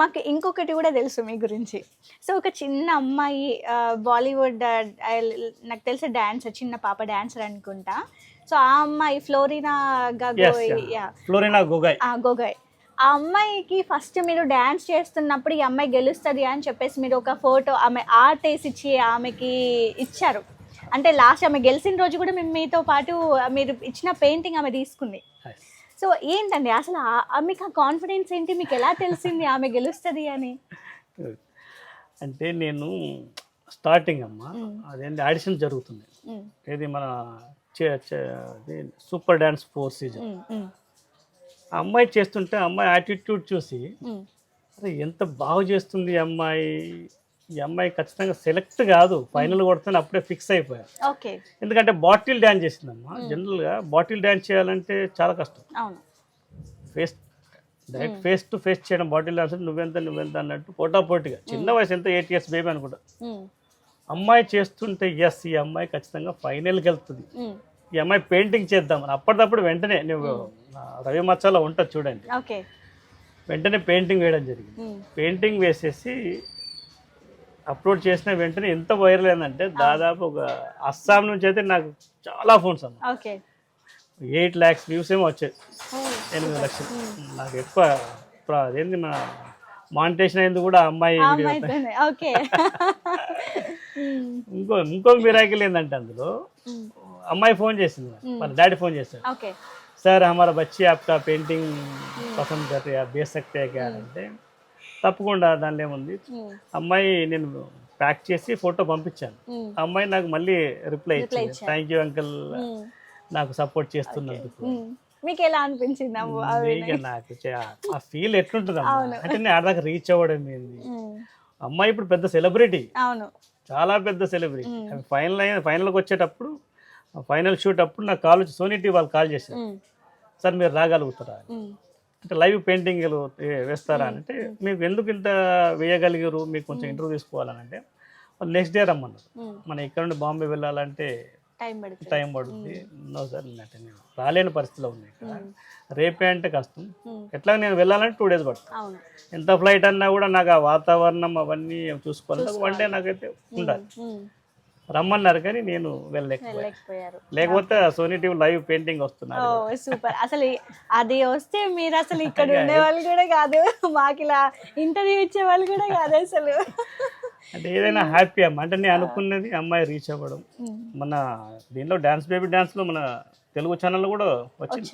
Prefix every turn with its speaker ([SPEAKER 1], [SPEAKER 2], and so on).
[SPEAKER 1] మాకు ఇంకొకటి కూడా తెలుసు మీ గురించి. సో ఒక చిన్న అమ్మాయి బాలీవుడ్ నాకు తెలిసి డాన్సర్ చిన్న పాప డాన్సర్ అనుకుంటా. సో ఆ అమ్మాయి ఫ్లోరినా గగోయ్
[SPEAKER 2] ఫ్లోరినా గోగాయ్
[SPEAKER 1] ఆ గోగాయ్ ఆ అమ్మాయికి ఫస్ట్ మీరు డ్యాన్స్ చేస్తున్నప్పుడు ఈ అమ్మాయి గెలుస్తుంది అని చెప్పేసి మీరు ఒక ఫోటో ఆమె ఆర్ట్ వేసి ఇచ్చి ఆమెకి ఇచ్చారు. అంటే లాస్ట్ ఆమె గెలిచిన రోజు కూడా మేము మీతో పాటు మీరు ఇచ్చిన పెయింటింగ్ ఆమె తీసుకుంది. సో ఏంటండి? అసలు మీకు ఆ కాన్ఫిడెన్స్ ఏంటి? మీకు ఎలా తెలిసింది ఆమె గెలుస్తుంది అని?
[SPEAKER 2] అంటే నేను స్టార్టింగ్ అమ్మ.
[SPEAKER 1] మ్మ్.
[SPEAKER 2] అదేంటి? ఆడిషన్ జరుగుతుంది. ఏది మన సూపర్ డ్యాన్స్ ఫోర్ సీజన్. అమ్మాయి చేస్తుంటే అమ్మాయి యాటిట్యూడ్ చూసి అరే ఎంత బాగా చేస్తుంది అమ్మాయి. ఈ అమ్మాయి ఖచ్చితంగా సెలెక్ట్ కాదు. ఫైనల్ కొడుతుంది అప్పుడే ఫిక్స్ అయిపోయా ఎందుకంటే బాటిల్ డ్యాన్స్ చేసిందమ్మా. జనరల్గా బాటిల్ డ్యాన్స్ చేయాలంటే చాలా కష్టం. Face direct face to face చేయడం బాటిల్ అంటే నువ్వెంత నువ్వెంత అన్నట్టు పోటాపోటీగా చిన్న వయసు ఎంత ఎయిట్ ఇయర్స్ బేబీ అనుకుంటా. అమ్మాయి చేస్తుంటే ఎస్ ఈ అమ్మాయి ఖచ్చితంగా ఫైనల్కి వెళ్తుంది. ఈ అమ్మాయి పెయింటింగ్ చేద్దాం అని. అప్పటికప్పుడు వెంటనే నువ్వు రవి మచ్చాలో ఉంటుంది చూడండి. వెంటనే పెయింటింగ్ వేయడం జరిగింది. పెయింటింగ్ వేసేసి అప్లోడ్ చేసిన వెంటనే ఎంత వైరల్ అయిందంటే దాదాపు ఒక అస్సాం నుంచి అయితే నాకు చాలా ఫోన్స్ అమ్మ
[SPEAKER 1] ఓకే
[SPEAKER 2] ఎయిట్ ల్యాక్స్ వ్యూస్ ఏమో వచ్చాయి
[SPEAKER 1] ఓ,
[SPEAKER 2] ఎనిమిది లక్షలు నాకు ఎక్కువ ప్ర- అదేంటి మన మానిటేషన్ అయింది కూడా ఆ అమ్మాయి
[SPEAKER 1] ఆ
[SPEAKER 2] వీడియో
[SPEAKER 1] అమ్మాయితోనే ఓకే ఉమ్,
[SPEAKER 2] ఇంకో ఇంకొక మిరాకిల్ ఏంటంటే అందులో
[SPEAKER 1] ఉమ్,
[SPEAKER 2] అమ్మాయి ఫోన్ చేసింది నాకు. వాళ్ళ డాడీ ఫోన్ చేశాడు
[SPEAKER 1] ఓకే
[SPEAKER 2] सर हमारा बच्चे आपका पेंटिंग పసంద్ करते हैं आप बेच सकते हैं क्या అంటే తప్పకుండా దానిలో ఏముంది?
[SPEAKER 1] ఉమ్,
[SPEAKER 2] అమ్మాయి నేను ప్యాక్ చేసి ఫోటో పంపించాను.
[SPEAKER 1] ఉమ్,
[SPEAKER 2] ఆ అమ్మాయి నాకు మళ్ళీ రిప్లై ఇచ్చింది. థ్యాంక్ యూ అంకుల్ నాకు సపోర్ట్ చేస్తున్నందుకు.
[SPEAKER 1] ఉమ్. మీకు ఎలా అనిపించింది
[SPEAKER 2] నాకు ఆ ఫీల్ ఎట్లుంటుంది? అంటే నేను ఆడదాకా రీచ్ అవ్వడం ఏంది? అమ్మాయి ఇప్పుడు పెద్ద సెలబ్రిటీ
[SPEAKER 1] అవును.
[SPEAKER 2] చాలా పెద్ద సెలబ్రిటీ ఫైనల్ అయిన ఫైనల్కి వచ్చేటప్పుడు ఫైనల్ షూట్ అప్పుడు నాకు కాల్ వచ్చి సోనీ టీవీ వాళ్ళు కాల్ చేశారు. సార్ మీరు రాగలుగుతారా? అంటే లైవ్ పెయింటింగ్ వేస్తారా అంటే మీకు ఎందుకు ఇంత వేయగలిగారు? మీకు కొంచెం ఇంటర్వ్యూ తీసుకోవాలని అంటే నెక్స్ట్ డే రమ్మన్నారు. మన ఇక్కడ నుండి బాంబే వెళ్ళాలంటే
[SPEAKER 1] టైం పడుతుంది.
[SPEAKER 2] నో సార్ నేను నేను రాలేని పరిస్థితిలో ఉంది ఇక్కడ. రేపే అంటే కష్టం. ఎట్లా నేను వెళ్ళాలంటే టూ డేస్ పడుతుంది. ఎంత ఫ్లైట్ అన్నా కూడా నాకు ఆ వాతావరణం అవన్నీ చూసుకోవాలి. వన్ డే నాకైతే ఉండాలి. రమ్మన్నారు కానీ నేను
[SPEAKER 1] వెళ్ళలేకపోయారు.
[SPEAKER 2] లేకపోతే సోనీ టీవీ లైవ్ పెయింటింగ్ వస్తున్నారు
[SPEAKER 1] సూపర్. అసలు అది వస్తే మీరు అసలు ఇక్కడ ఉండే వాళ్ళు కూడా కాదు. మాకు ఇలా ఇంటర్వ్యూ ఇచ్చే వాళ్ళు కూడా కాదు అసలు.
[SPEAKER 2] అంటే ఏదైనా హ్యాపీ అమ్మ. అంటే నేను అనుకున్నది అమ్మాయి రీచ్ అవ్వడం. మన దీనిలో డాన్స్ బేబీ డాన్స్లో మన తెలుగు ఛానల్ కూడా వచ్చింది.